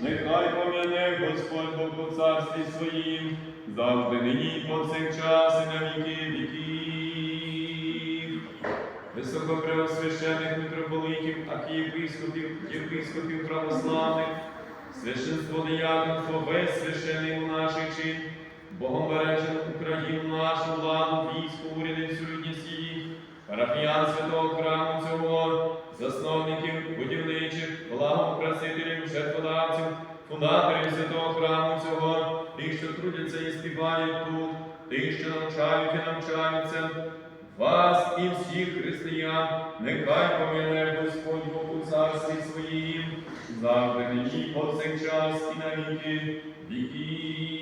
нехай пом'яне Господь Бог по царстві своїм, завжди нині і повсякчас і на віки віків. Високопреосвящених митрополитів, архієпископів, єпископів православних, священство дияконство, весь священий у наших чин, Богом Україну нашу владу, військо, уряди, всю людність її, парафіян святого храму цього, будівничих, благоукрасителів, жертводавців, фундаторів святого храму цього, тих, що трудяться і співають тут, тих, що навчають і навчаються, вас і всіх християн, нехай помине Господь Бог у царстві своїм, завжди нині, повсякчас і на віки.